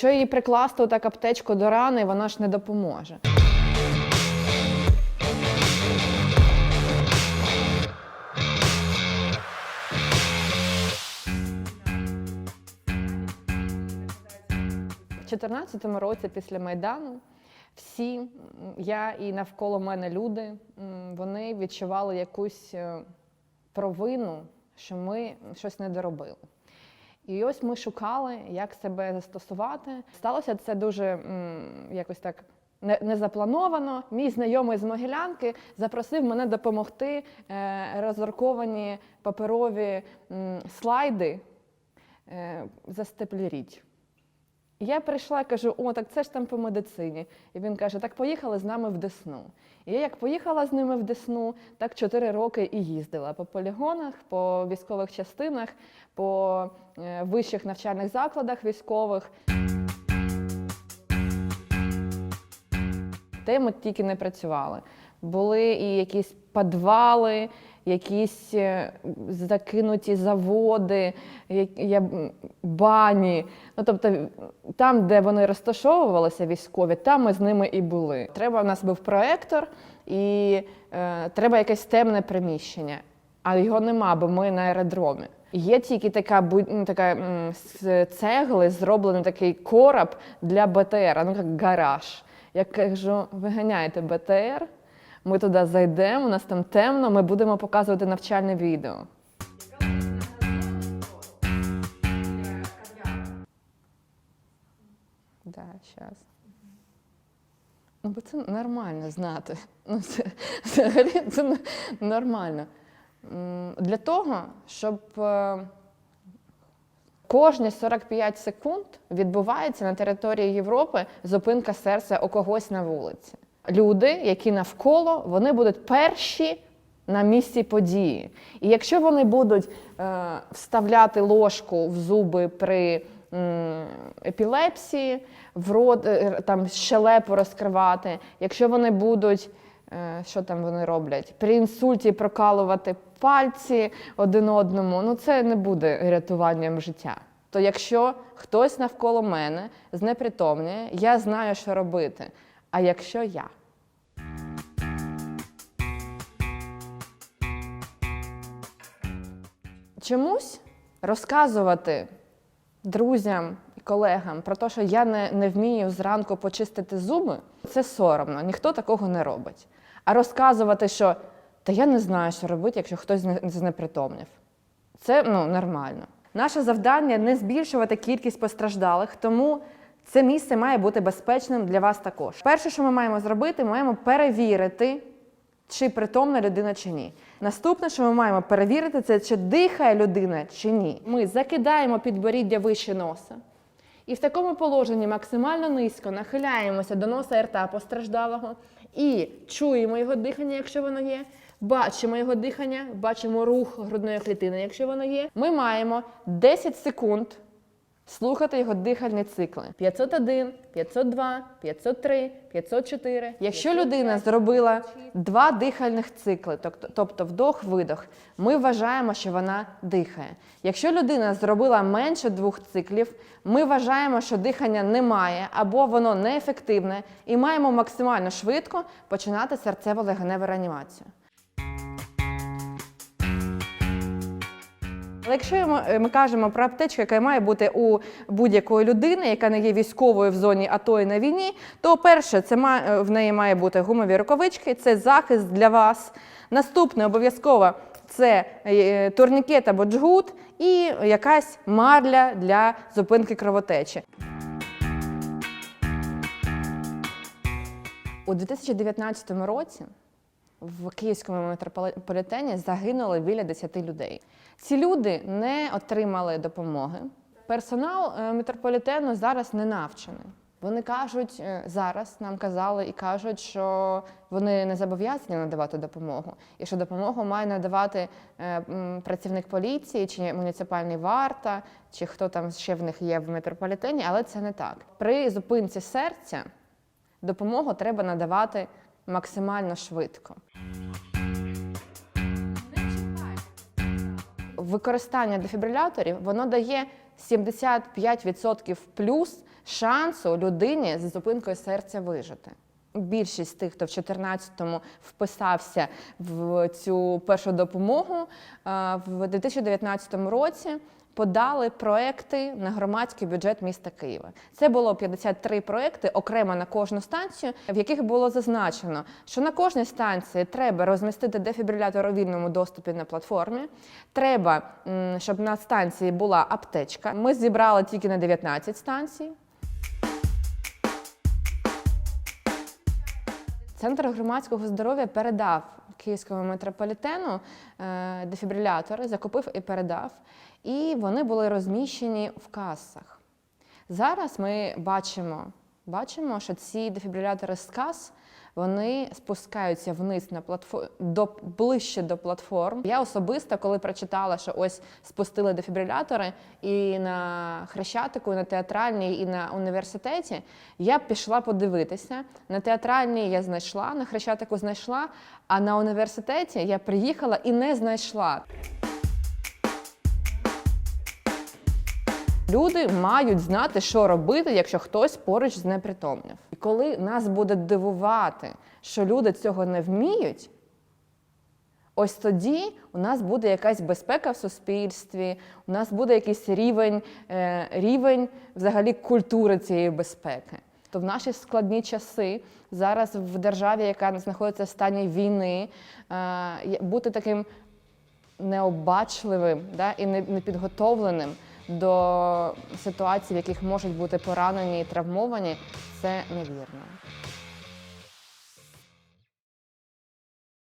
Якщо її прикласти так аптечку до рани, вона ж не допоможе. У 2014 році після Майдану всі, я і навколо мене люди, вони відчували якусь е, провину, що ми щось не доробили. І ось ми шукали, як себе застосувати. Сталося це дуже м, якось так не, не заплановано. Мій знайомий з Могилянки запросив мене допомогти е, роздруковані паперові м, слайди е, застеплеріть. Я прийшла і кажу, о, так це ж там по медицині. І він каже, так поїхали з нами в Десну. І я як поїхала з ними в Десну, так чотири роки і їздила по полігонах, по військових частинах, по е, вищих навчальних закладах військових. Де ми тільки не працювали. Були і якісь підвали, якісь е, закинуті заводи, бані. Ну, тобто, там, де вони розташовувалися військові, там ми з ними і були. Треба, у нас був проектор, і е, треба якесь темне приміщення, а його нема, бо ми на аеродромі. Є тільки така, ну, така з цегли зроблений такий короб для БТР, ну як гараж. Я кажу, виганяйте БТР, ми туди зайдемо, у нас там темно, ми будемо показувати навчальне відео. Да, зараз. Ну, бо це нормально знати. Ну, це, взагалі це нормально. Для того, щоб е, кожні 45 секунд відбувається на території Європи зупинка серця у когось на вулиці. Люди, які навколо, вони будуть перші на місці події. І якщо вони будуть е, вставляти ложку в зуби при епілепсії, в рот, е, там щелепу розкривати, якщо вони будуть е, що там вони роблять? При інсульті прокалувати пальці один одному, ну це не буде рятуванням життя. То якщо хтось навколо мене знепритомнює, я знаю, що робити. А якщо я? Чомусь розказувати друзям і колегам про те, що я не, не вмію зранку почистити зуби, це соромно, ніхто такого не робить. А розказувати, що та я не знаю, що робити, якщо хтось знепритомнів. Це ну, нормально. Наше завдання не збільшувати кількість постраждалих, тому це місце має бути безпечним для вас також. Перше, що ми маємо зробити, ми маємо перевірити, чи притомна людина чи ні. Наступне, що ми маємо перевірити, це чи дихає людина чи ні. Ми закидаємо підборіддя вище носа. І в такому положенні максимально низько нахиляємося до носа і рта постраждалого і чуємо його дихання, якщо воно є. Бачимо його дихання, бачимо рух грудної клітини, якщо воно є. Ми маємо 10 секунд слухати його дихальні цикли: 501, 502, 503, 504. Якщо людина зробила два дихальних цикли, тобто- вдох-видох, ми вважаємо, що вона дихає. Якщо людина зробила менше двох циклів, ми вважаємо, що дихання немає або воно неефективне, і маємо максимально швидко починати серцево-легеневу реанімацію. Але якщо ми, ми кажемо про аптечку, яка має бути у будь-якої людини, яка не є військовою в зоні АТО і на війні, то перше, це в неї має бути гумові рукавички, це захист для вас. Наступне обов'язково це е, турнікет або джгут і якась марля для зупинки кровотечі. У 2019 році в Київському метрополітені загинули біля 10 людей. Ці люди не отримали допомоги. Персонал е, метрополітену зараз не навчений. Вони кажуть е, зараз, нам казали і кажуть, що вони не зобов'язані надавати допомогу, і що допомогу має надавати е, працівник поліції чи муніципальний варта, чи хто там ще в них є в метрополітені, але це не так. При зупинці серця допомогу треба надавати максимально швидко. Використання дефібриляторів воно дає 75% плюс шансу людині з зупинкою серця вижити. Більшість тих, хто в 14-му вписався в цю першу допомогу, е, в 2019 році подали проекти на громадський бюджет міста Києва. Це було 53 проекти окремо на кожну станцію, в яких було зазначено, що на кожній станції треба розмістити дефібрилятор у вільному доступі на платформі. Треба, щоб на станції була аптечка. Ми зібрали тільки на 19 станцій. Центр громадського здоров'я передав київському метрополітену е, дефібрилятори, закупив і передав, і вони були розміщені в касах. Зараз ми бачимо, бачимо, що ці дефібрилятори з кас вони спускаються вниз на платформ до ближче до платформ. Я особисто, коли прочитала, що ось спустили дефібрилятори і на хрещатику, і на театральній, і на університеті, я пішла подивитися. На театральній я знайшла, на хрещатику знайшла, а на університеті я приїхала і не знайшла. Люди мають знати, що робити, якщо хтось поруч знепритомнів. І коли нас буде дивувати, що люди цього не вміють, ось тоді у нас буде якась безпека в суспільстві, у нас буде якийсь рівень, е, рівень взагалі культури цієї безпеки. То в наші складні часи зараз в державі, яка знаходиться в стані війни, е, бути таким необачливим да, і не- непідготовленим до ситуацій, в яких можуть бути поранені і травмовані, це невірно.